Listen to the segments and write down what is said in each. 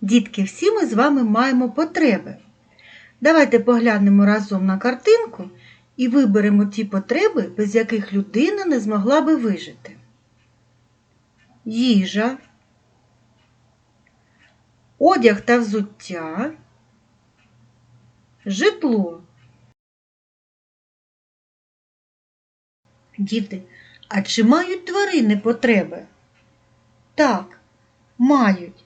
Дітки, всі ми з вами маємо потреби. Давайте поглянемо разом на картинку і виберемо ті потреби, без яких людина не змогла би вижити. Їжа, одяг та взуття, житло. Діти, а чи мають тварини потреби? Так, мають.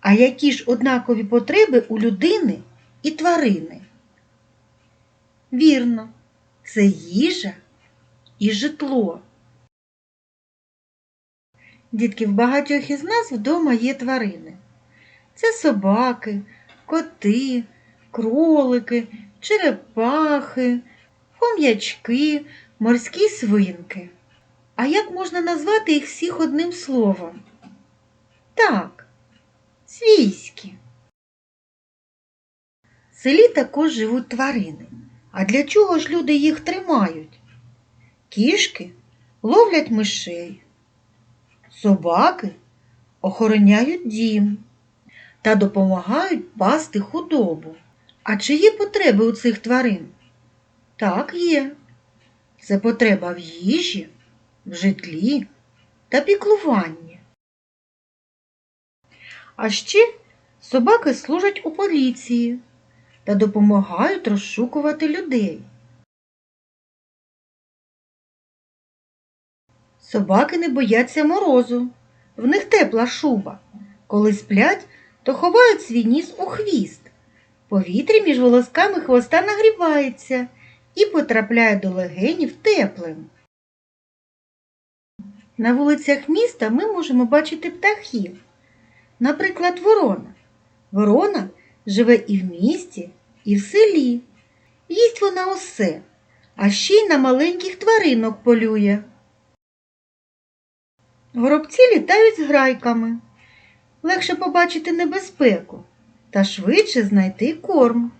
А які ж однакові потреби у людини і тварини? Вірно, це їжа і житло. Дітки, в багатьох із нас вдома є тварини. Це собаки, коти, кролики, черепахи, хом'ячки, морські свинки. А як можна назвати їх всіх одним словом? Так, свійські. В селі також живуть тварини. А для чого ж люди їх тримають? Кішки ловлять мишей, собаки охороняють дім та допомагають пасти худобу. А чи є потреби у цих тварин? Так, є. Це потреба в їжі, в житлі та піклуванні. А ще собаки служать у поліції та допомагають розшукувати людей. Собаки не бояться морозу, в них тепла шуба. Коли сплять, то ховають свій ніс у хвіст. Повітря між волосками хвоста нагрівається і потрапляє до легенів теплим. На вулицях міста ми можемо бачити птахів. Наприклад, ворона. Ворона живе і в місті, і в селі. Їсть вона усе, а ще й на маленьких тваринок полює. Горобці літають з грайками. Легше побачити небезпеку та швидше знайти корм.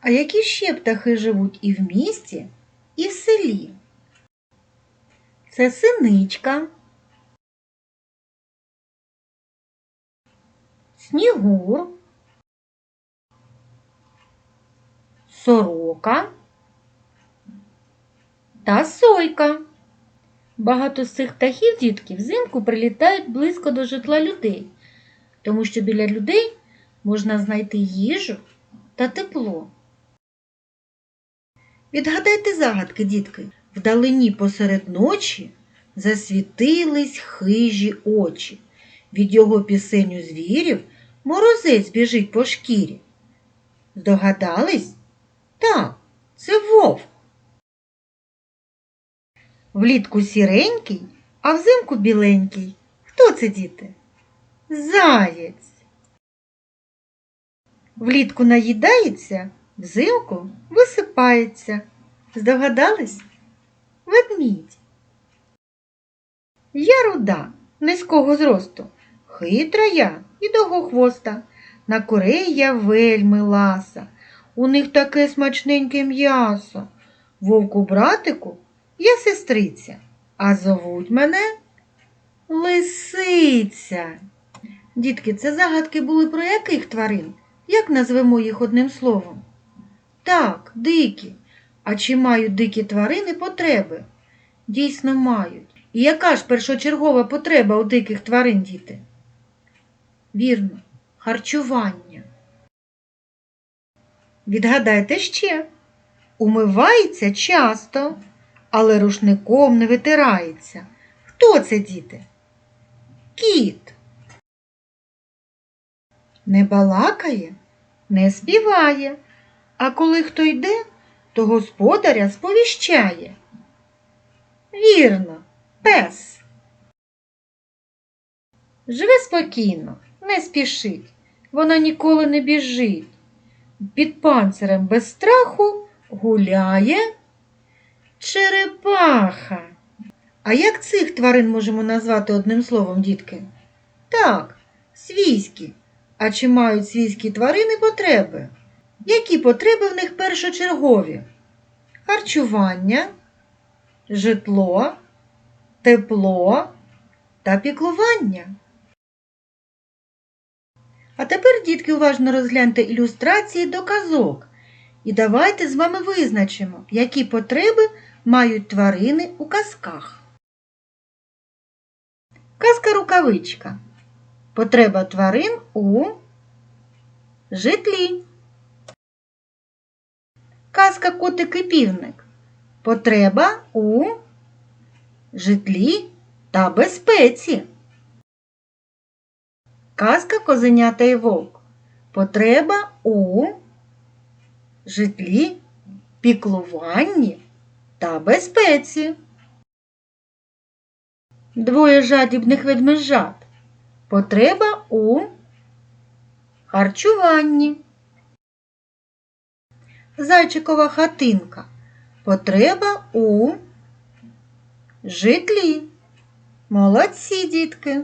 А які ще птахи живуть і в місті, і в селі? Це синичка, снігур, сорока та сойка. Багато з цих птахів, дітки, взимку прилітають близько до житла людей, тому що біля людей можна знайти їжу та тепло. Відгадайте загадки, дітки. Вдалині посеред ночі засвітились хижі очі. Від його пісень у звірів морозець біжить по шкірі. Здогадались? Так, це вовк. Влітку сіренький, а взимку біленький. Хто це, діти? Заєць. Влітку наїдається, взимку висипається. Здогадались? Ведмідь. Я руда, низького зросту, хитра я і довгохвоста. На курей я вельми ласа. У них таке смачненьке м'ясо. Вовку братику я сестриця, а зовуть мене Лисиця. Дітки, це загадки були про яких тварин? Як назвемо їх одним словом? Так, дикі. А чи мають дикі тварини потреби? Дійсно мають. І яка ж першочергова потреба у диких тварин, діти? Вірно, харчування. Відгадайте ще. Умивається часто, але рушником не витирається. Хто це, діти? Кіт. Не балакає, не співає, а коли хто йде, то господаря сповіщає. Вірно, пес. Живе спокійно, не спішить, вона ніколи не біжить. Під панцирем без страху гуляє черепаха. А як цих тварин можемо назвати одним словом, дітки? Так, свійські. А чи мають свійські тварини потреби? Які потреби в них першочергові? Харчування, житло, тепло та піклування. А тепер, дітки, уважно розгляньте ілюстрації до казок. І давайте з вами визначимо, які потреби мають тварини у казках. Казка рукавичка. Потреба тварин у житлі. Казка котик і півник. Потреба у житлі та безпеці. Казка козенята і вовк. Потреба у житлі, піклуванні та безпеці. Двоє жадібних ведмежат. Потреба у харчуванні. Зайчикова хатинка. Потреба у житлі. Молодці, дітки!